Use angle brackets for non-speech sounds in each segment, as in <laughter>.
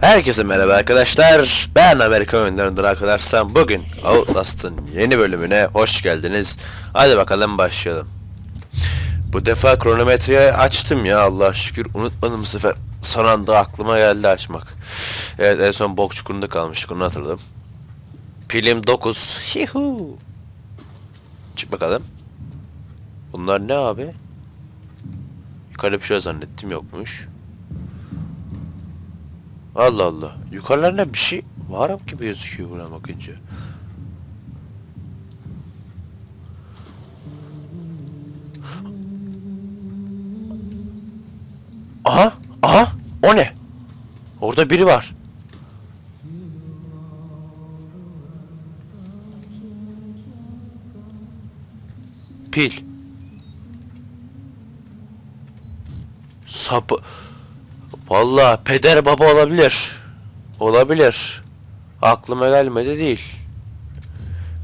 Herkese merhaba arkadaşlar. Ben Amerika oyunlarından arkadaşlar. Bugün Outlast'ın yeni bölümüne hoş geldiniz. Hadi bakalım başlayalım. Bu defa kronometreyi açtım ya Allah şükür unutmadım bu sefer. Son anda aklıma geldi açmak. Evet en son bok çukurunda kalmıştık onu hatırladım. Pilim 9. Şihu. Çık bakalım. Bunlar ne abi? Yukarıda bir şey zannettim yokmuş. Allah Allah. Yukarılarında bir şey var gibi gözüküyor buna bakınca. Aha! Aha! O ne? Orada biri var. Pil. Sapı. Vallahi peder baba olabilir. Olabilir. Aklıma gelmedi değil.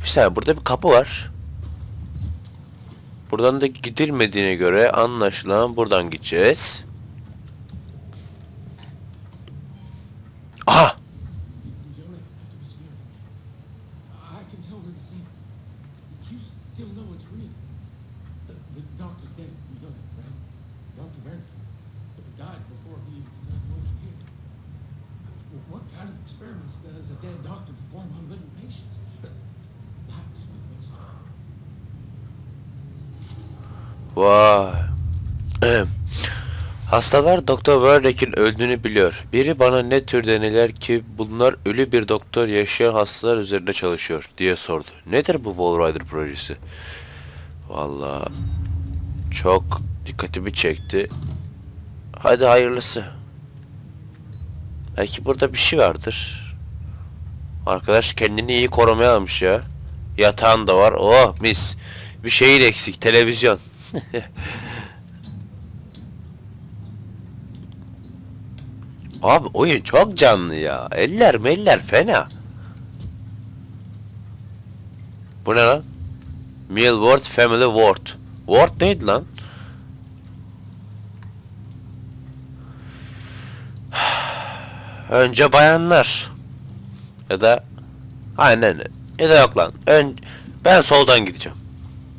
Bir saniye burada bir kapı var. Buradan da gidilmediğine göre anlaşılan buradan gideceğiz. Experiments does a dead doctor perform on living patients? Vay. <clears throat> Hastalar Doktor Verdeck'in öldüğünü biliyor. Biri bana ne tür deneler ki bunlar ölü bir doktor yaşayan hastalar üzerinde çalışıyor diye sordu. Nedir bu Wall Rider projesi? Vallahi çok dikkatimi çekti. Hadi hayırlısı. Belki burada bir şey vardır. Arkadaş kendini iyi korumaya almış ya. Yatağın da var. Oh mis. Bir şeyin eksik. Televizyon. <laughs> Abi oyun çok canlı ya. Eller meller fena. Bu ne lan? Millward Family Ward. Ward neydi lan? Önce bayanlar. Ya da aynen ya da yok lan. Ön ben soldan gideceğim.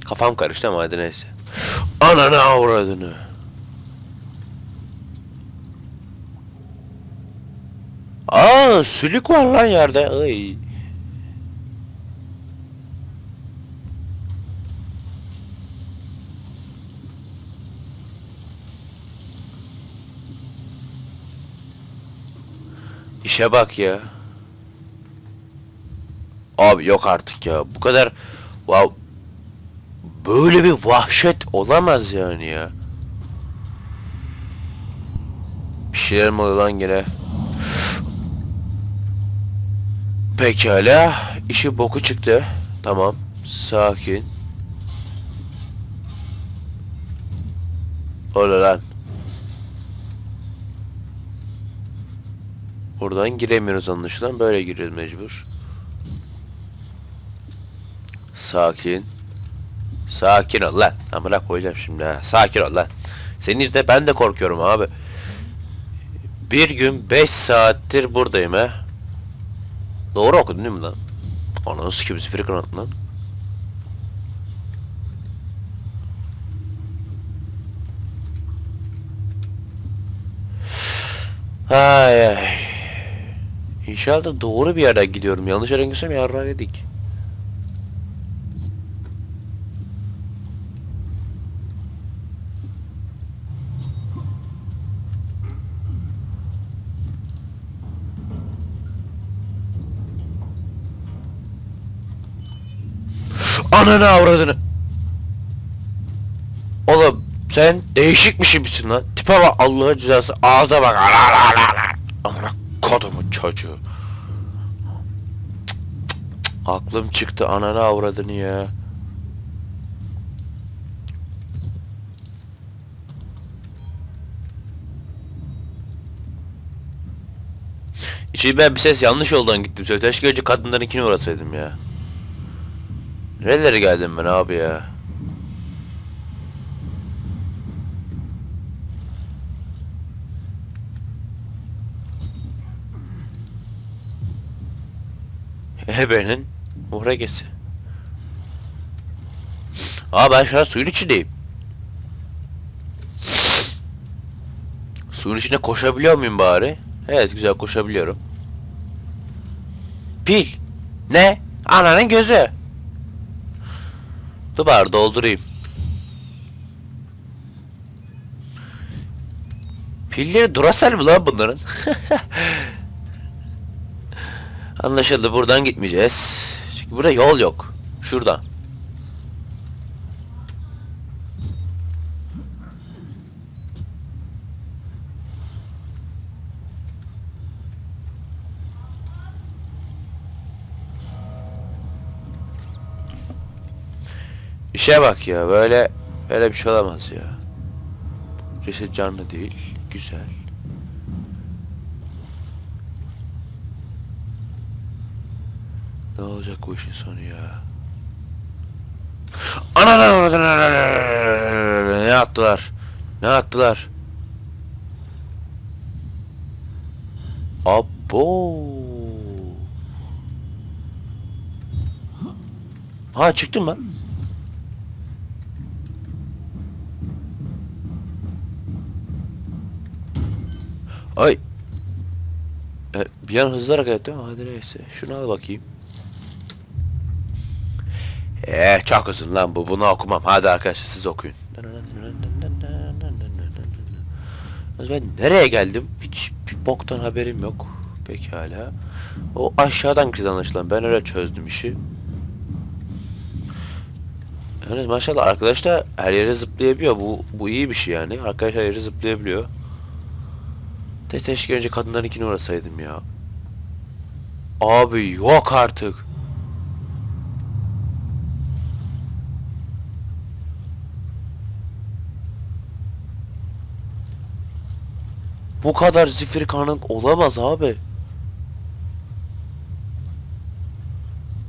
Kafam karıştı ama hadi neyse. Ananı avradını. Aa sülük var lan yerde. Ay. İşe bak ya. Abi yok artık ya. Bu kadar wow, böyle bir vahşet olamaz yani ya. Bir şeyler mi oluyor lan gene? Pekala. işi boku çıktı. Tamam. Sakin. Öyle lan. Buradan giremiyoruz anlaşılan. Böyle giriyoruz mecbur. Sakin. Sakin ol lan. Amına koyacağım şimdi ha. Sakin ol lan. Senin yüzünden ben de korkuyorum abi. Bir gün 5 saattir buradayım ha. Doğru okudun değil mi lan? Ananı sikim kanat lan. Ay ay. İnşallah doğru bir yerden gidiyorum. Yanlış yerden gidiyorsam yarrağı yedik. Ananı avradını. Oğlum sen değişik bir şey misin lan? Tipe bak Allah'ın cezası ağza bak. Amına kodumun çocuğu. Aklım çıktı ananı avradını ya. İçeri ben bir ses yanlış yoldan gittim. Söyle keşke önce kadınlarınkine uğrasaydım ya. Nerelere geldim ben abi ya? Ebenin muhregesi. Aa ben şu an suyun içindeyim. Suyun içinde koşabiliyor muyum bari? Evet güzel koşabiliyorum. Pil. Ne? Ananın gözü. Dur bari doldurayım. Pilleri Duracell mi lan bunların? <laughs> Anlaşıldı buradan gitmeyeceğiz. Çünkü burada yol yok. Şuradan. İşe bak ya böyle böyle bir şey olamaz ya. Ceset canlı değil. Güzel. Ne olacak bu işin sonu ya? Ana ne attılar? Ne attılar? Abo. Ha çıktım ben. Ay. E, bir an hızlı hareket ettim hadi neyse. Şunu al bakayım. Eee çok uzun lan bu. Bunu okumam. Hadi arkadaşlar siz okuyun. Ben nereye geldim? Hiç bir boktan haberim yok. Pekala. O aşağıdan kız anlaşılan. Ben öyle çözdüm işi. Yani maşallah arkadaş da her yere zıplayabiliyor. Bu bu iyi bir şey yani. Arkadaş her yere zıplayabiliyor. De keşke önce kadınlarınkine uğrasaydım ya. Abi yok artık. Bu kadar zifiri karanlık olamaz abi.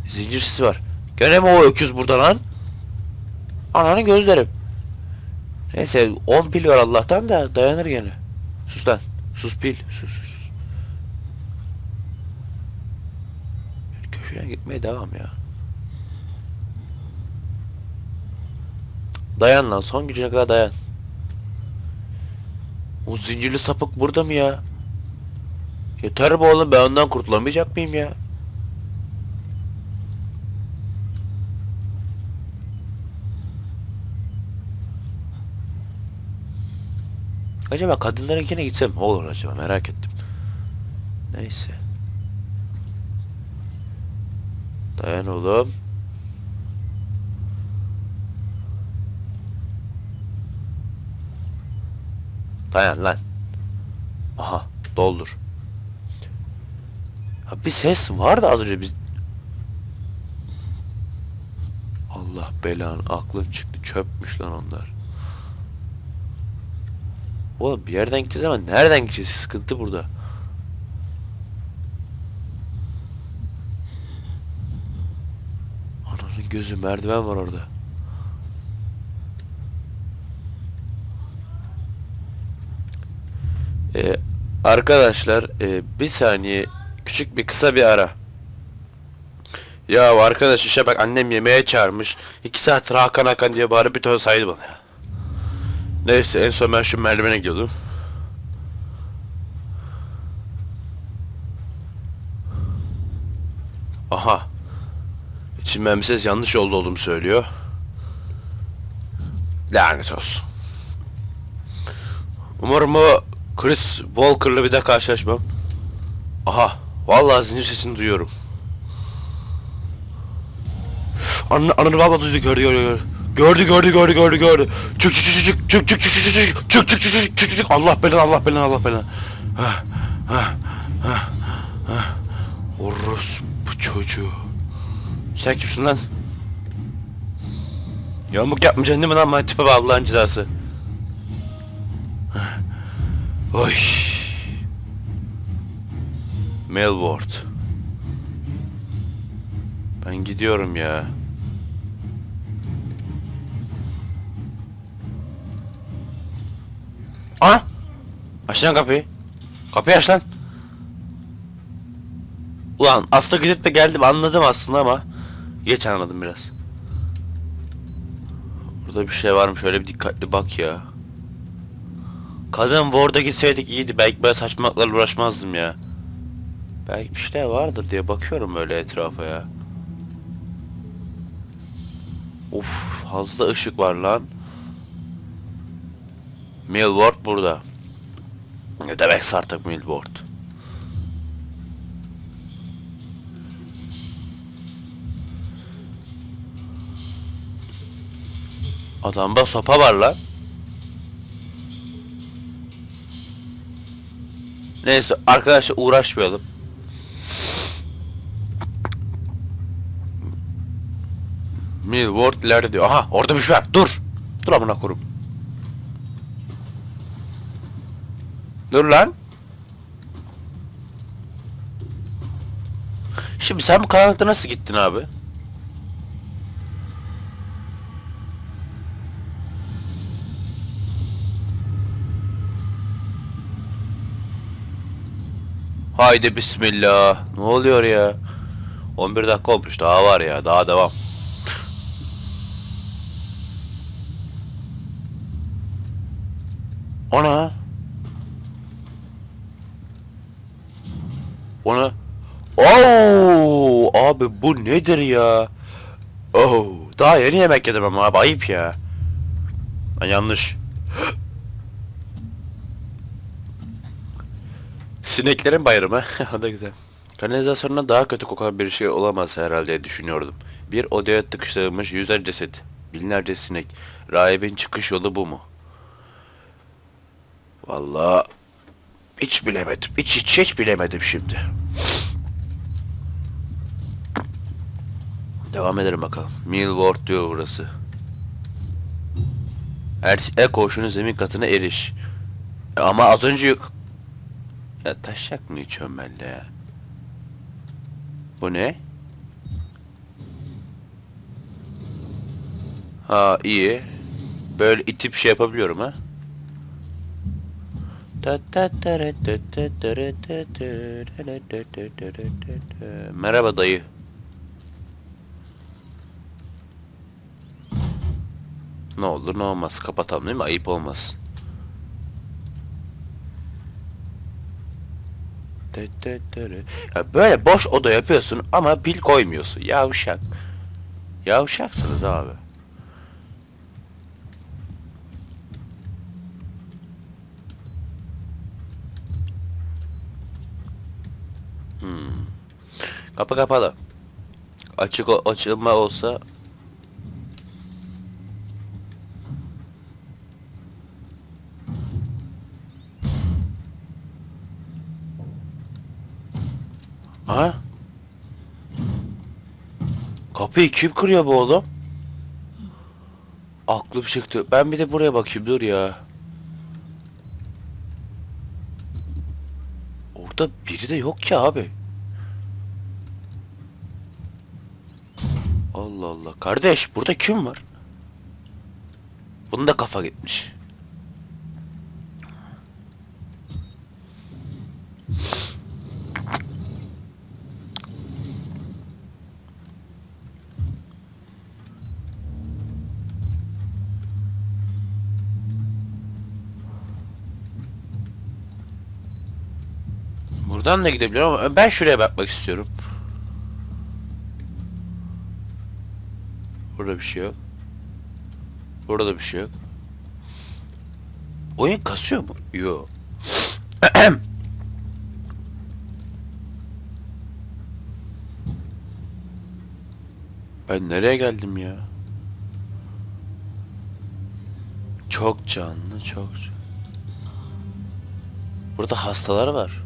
Zincir var. Gene mi o öküz burada lan? Ananı gözlerim. Neyse 10 pil var Allah'tan da dayanır gene. Sus lan. Sus pil. Sus sus. Köşeye gitmeye devam ya. Dayan lan son gücüne kadar dayan. O zincirli sapık burada mı ya? Yeter be oğlum ben ondan kurtulamayacak mıyım ya? Acaba kadınlarınkine gitsem olur acaba merak ettim. Neyse. Dayan oğlum. Dayan lan. Aha doldur. Ha, bir ses vardı az önce biz. Allah belanı aklın çıktı çöpmüş lan onlar. Oğlum bir yerden gideceğiz ama nereden gideceğiz sıkıntı burada. Ananın gözü merdiven var orada. Ee, arkadaşlar e, bir saniye küçük bir kısa bir ara. Ya arkadaş işe bak annem yemeğe çağırmış. İki saat Hakan Hakan diye bağırıp bir ton saydı bana. Neyse en son ben şu merdivene gidiyordum. Aha. İçimden bir ses yanlış yolda olduğumu söylüyor. Lanet olsun. Umarım o Chris Walker'la bir daha karşılaşmam. Aha. Vallahi zincir sesini duyuyorum. Anne, ananı vallahi duydu gördü gördü gördü. Gördü gördü gördü gördü gördü. Çık çık çık çık çık çık çık çık çık çık çık çık çık çık çık Allah belanı Allah belanı Allah belanı. Ha ha ha ha. Orospu çocuğu. Sen kimsin lan? Yamuk yapmayacaksın değil mi lan bana tipe bak Allah'ın cezası. Oy. Melward. Ben gidiyorum ya. Ana! Aç lan kapıyı. Kapıyı aç lan. Ulan asla gidip de geldim anladım aslında ama geç anladım biraz. Burada bir şey varmış öyle bir dikkatli bak ya. Kadın Ward'a gitseydik iyiydi. Belki böyle saçmalıklarla uğraşmazdım ya. Belki bir şeyler vardır diye bakıyorum böyle etrafa ya. Of fazla ışık var lan. Milward burada. Ne demek artık Milward? Adamda sopa var lan. Neyse arkadaşlar uğraşmayalım. Milward ileride diyor. Aha orada bir şey var. Dur. Dur amına kurum. Dur lan. Şimdi sen bu karanlıkta nasıl gittin abi? Haydi bismillah. Ne oluyor ya? 11 dakika olmuş daha var ya daha devam. Ona. Ona. Oo abi bu nedir ya? Oo daha yeni yemek yedim ama abi ayıp ya. Ha, yanlış. Sineklerin bayramı. <laughs> o da güzel. Kanalizasyonda daha kötü kokan bir şey olamaz herhalde düşünüyordum. Bir odaya tıkıştırılmış yüzer ceset. Binlerce sinek. Rahibin çıkış yolu bu mu? Vallahi hiç bilemedim. Hiç hiç hiç bilemedim şimdi. Devam edelim bakalım. Millward diyor burası. Her el koğuşunun zemin katına eriş. E Ama az önce. Ya taşak mı içiyorum ben ya? Bu ne? Ha iyi. Böyle itip şey yapabiliyorum ha. Merhaba dayı. Ne olur ne olmaz kapatalım değil mi? Ayıp olmaz. Ya böyle boş oda yapıyorsun ama pil koymuyorsun. Yavşak. Yavşaksınız abi. Hmm. Kapı kapalı. Açık açılma olsa Ha? Kapıyı kim kırıyor bu oğlum? Aklım çıktı. Ben bir de buraya bakayım dur ya. Orada biri de yok ki abi. Allah Allah. Kardeş burada kim var? Bunun da kafa gitmiş. Buradan da gidebilirim ama ben şuraya bakmak istiyorum. Burada bir şey yok. Burada da bir şey yok. Oyun kasıyor mu? Yok. <clears throat> ben nereye geldim ya? Çok canlı, çok. Burada hastalar var.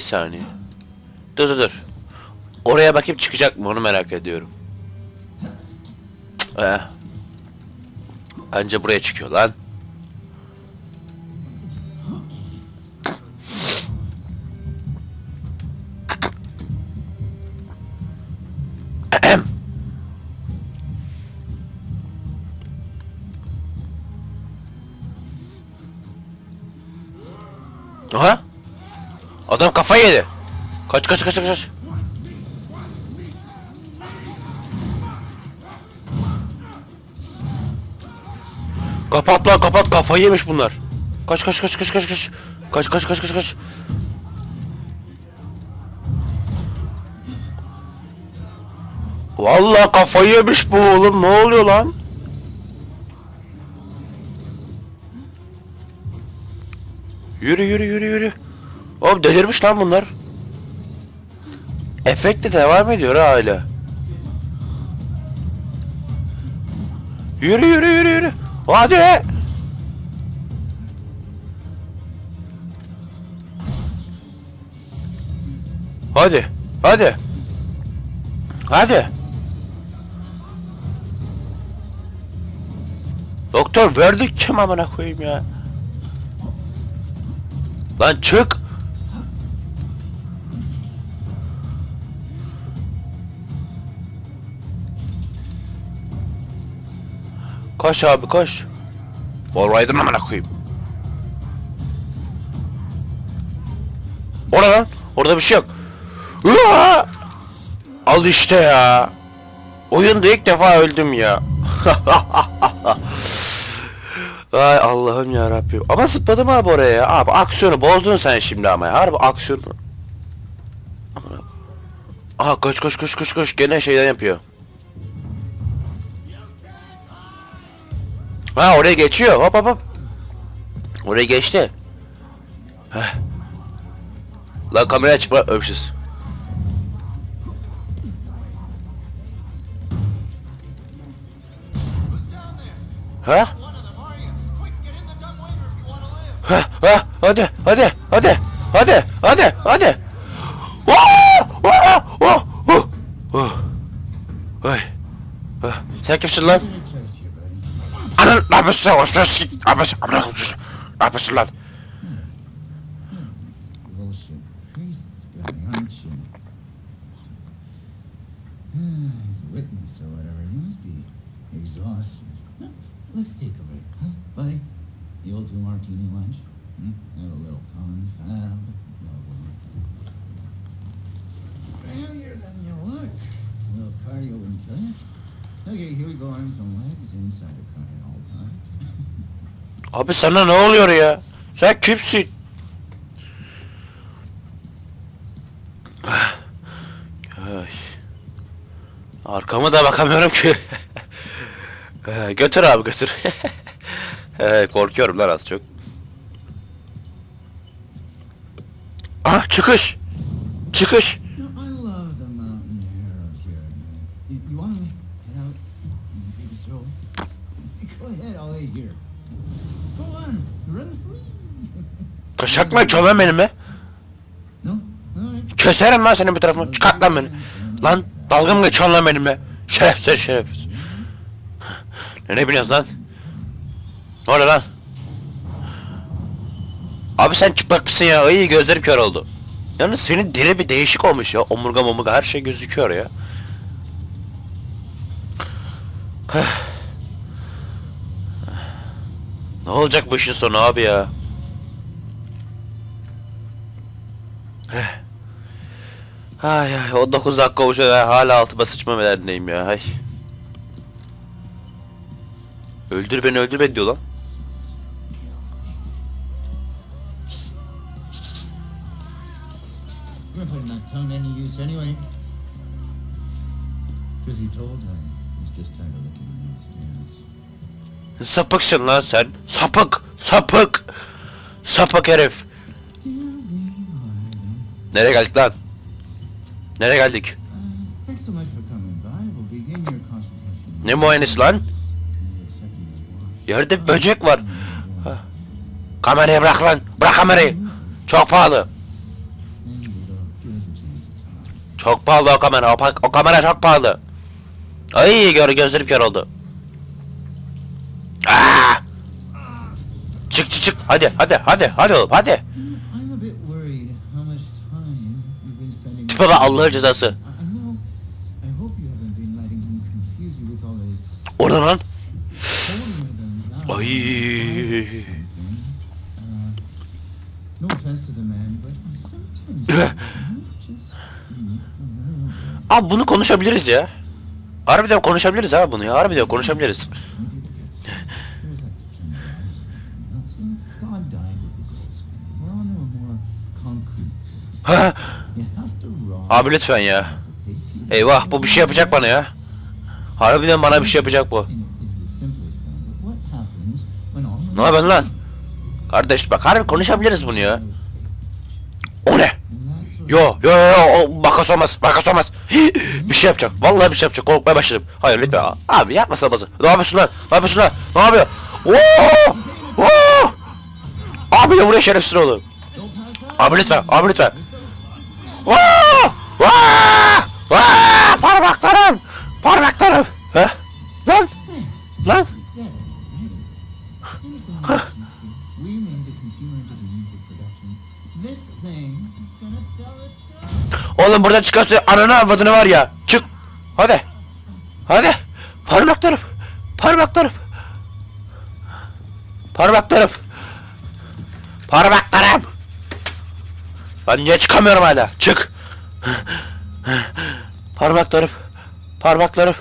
Bir saniye. Dur dur dur. Oraya bakayım çıkacak mı onu merak ediyorum. Eh. Anca buraya çıkıyor lan. Adam kafayı yedi. Kaç kaç kaç kaç. Kapat lan kapat kafayı yemiş bunlar. Kaç kaç kaç kaç kaç kaç. Kaç kaç kaç kaç kaç. Vallahi kafayı yemiş bu oğlum. Ne oluyor lan? Yürü yürü yürü yürü. Oğlum delirmiş lan bunlar. Efekt de devam ediyor ha hala. Yürü yürü yürü yürü. Hadi. Hadi. Hadi. Hadi. Doktor verdik kim amına koyayım ya. Lan çık. Koş abi koş. Wallrider'ın amına koyayım. O ne lan? Orada bir şey yok. Uaa! Al işte ya. Oyunda ilk defa öldüm ya. <laughs> Ay Allah'ım ya Rabbim. Ama zıpladım abi oraya ya. Abi aksiyonu bozdun sen şimdi ama ya. Harbi abi. Aha koş koş koş koş koş. Gene şeyden yapıyor. Ha oraya geçiyor. Hop hop hop. Oraya geçti. Heh. Lan kameraya çıkma öpüşüz. Ha? Ha, ha, hadi, hadi, hadi, hadi, hadi, hadi. Oh, oh, oh, oh, oh. Ay. Sen kimsin lan? Anan ne yapıyorsun sen? Hoşuna sik. Ne yapıyorsun? Amına koyayım Abi sana ne oluyor ya? Sen kimsin? Ay. Arkama da bakamıyorum ki. <laughs> Ee, götür abi götür. <laughs> Ee, korkuyorum lan az çok. Ah çıkış. Çıkış. Kaşakma çömen benim be. no? All right. Keserim lan senin bir tarafını. Çıkart lan beni. Lan dalga mı geçiyorsun lan benimle? Şerefsiz şerefsiz. Ne ne biliyorsun lan? Ne oluyor lan? Abi sen çıplak mısın ya? İyi gözlerim kör oldu. Yalnız senin dili bir değişik olmuş ya. Omurga omurga her şey gözüküyor ya. Ne olacak bu işin sonu abi ya? Ay ay 19 dakika olmuş hala altıma sıçma derdindeyim ya ay. Öldür beni öldür beni diyor lan. Sapıksın lan sen. Sapık. Sapık. Sapık herif. Nereye geldik lan? Nereye geldik? Ne muayenesi lan? Yerde bir böcek var. Kamerayı bırak lan. Bırak kamerayı. Çok pahalı. Çok pahalı o kamera. O, o kamera çok pahalı. Ay gör gözlerim kör oldu. Aa! Çık çık çık. Hadi hadi hadi hadi oğlum hadi. I'm a bit worried how much time you've been spending. Tipe bak Allah'ın cezası. I I know. I hope you haven't been letting him confuse you with all his O ne lan? Ay. Uh. Abi bunu konuşabiliriz ya. Harbiden konuşabiliriz abi bunu ya. Harbiden konuşabiliriz. Ha. Abi lütfen ya. Eyvah bu bir şey yapacak bana ya. Harbiden bana bir şey yapacak bu. Ne yapıyorsun lan? Kardeş bak harbi konuşabiliriz bunu ya. O ne? Yo yo yo yo makas olmaz makas olmaz. <gasps> Bir şey yapacak. Vallahi bir şey yapacak. Korkmaya başladım. Hayır lütfen. Abi yapma sabazı. Ne yapıyorsun lan? Ne yapıyorsun lan? Ne yapıyor? Oo! Oo! Abi de buraya şerefsiz oğlum. Abi lütfen. Abi lütfen. Oo! Vaa! Vaa! Parmaklarım! Parmaklarım! Ha? Lan! Lan! İtself. Oğlum buradan çıkarsa ananı avradını var ya. Çık. Hadi. Hadi. Parmaklarım. Parmaklarım. Parmaklarım. Parmaklarım. Ben niye çıkamıyorum hala? Çık. Parmaklarım. Parmaklarım.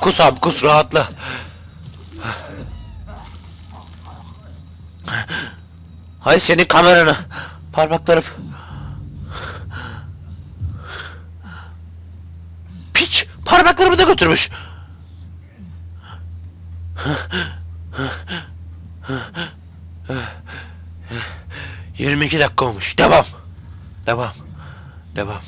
Kus abi kus rahatla. Hay senin kameranı. Parmaklarım. Piç parmaklarımı da götürmüş. Yirmi iki dakika olmuş. Devam. Devam. Devam.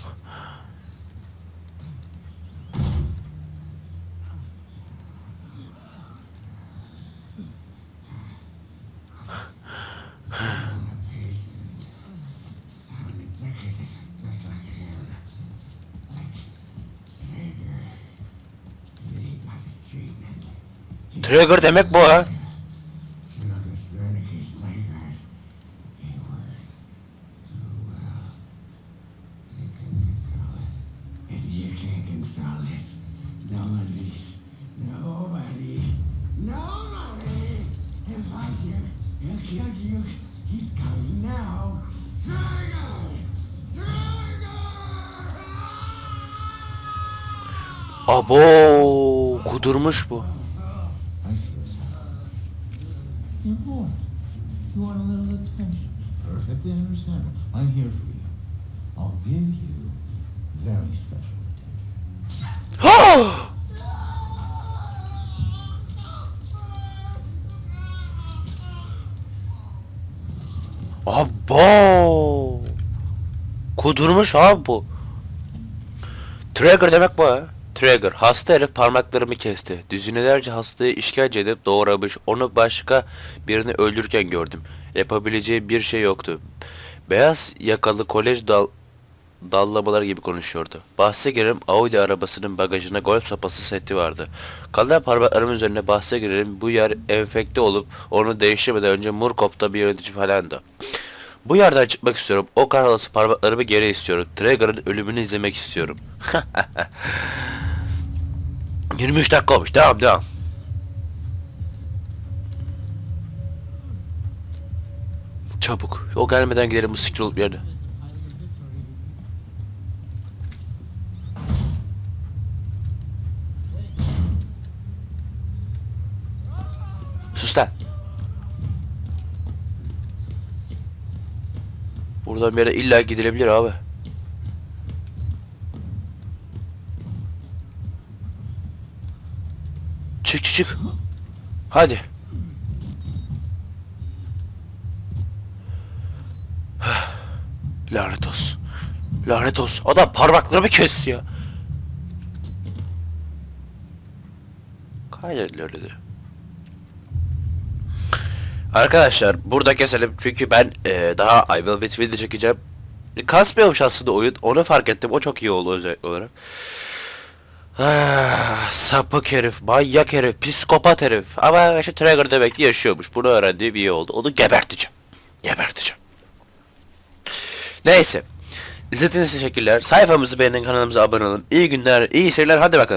Trigger demek bu ha. Abo kudurmuş bu. You're bored. You want a little attention. Perfectly understandable. I'm here for you. I'll give you very special attention. Ha! Abo! Kudurmuş abi bu. Trigger demek bu ha. Trigger. Hasta herif parmaklarımı kesti. Düzinelerce hastayı işkence edip doğramış. Onu başka birini öldürürken gördüm. Yapabileceği bir şey yoktu. Beyaz yakalı kolej dal dallamalar gibi konuşuyordu. Bahse girelim Audi arabasının bagajına golf sopası seti vardı. Kalan parmaklarımın üzerine bahse girelim bu yer enfekte olup onu değiştirmeden önce Murkoff'ta bir yönetici falandı. Bu yerden çıkmak istiyorum. O kan alası parmaklarımı geri istiyorum. Traeger'ın ölümünü izlemek istiyorum. <laughs> 23 dakika olmuş. Devam devam. Çabuk. O gelmeden gidelim bu siktir olup yerine. Sus lan. Buradan bir yere illa gidilebilir abi. Çık çık çık. Hadi. Lanet olsun. Lanet olsun. Adam parmaklarımı kesti ya. Kaydedilir dedi. Arkadaşlar burada keselim çünkü ben eee, daha I Will video çekeceğim. Kasmıyormuş aslında oyun. Onu fark ettim. O çok iyi oldu özellikle olarak. Ah, sapık herif, manyak herif, psikopat herif. Ama işte Trigger demek ki yaşıyormuş. Bunu öğrendiğim iyi oldu. Onu geberteceğim. Geberteceğim. Neyse. İzlediğiniz için teşekkürler. Sayfamızı beğenin, kanalımıza abone olun. İyi günler, iyi seyirler. Hadi bakalım.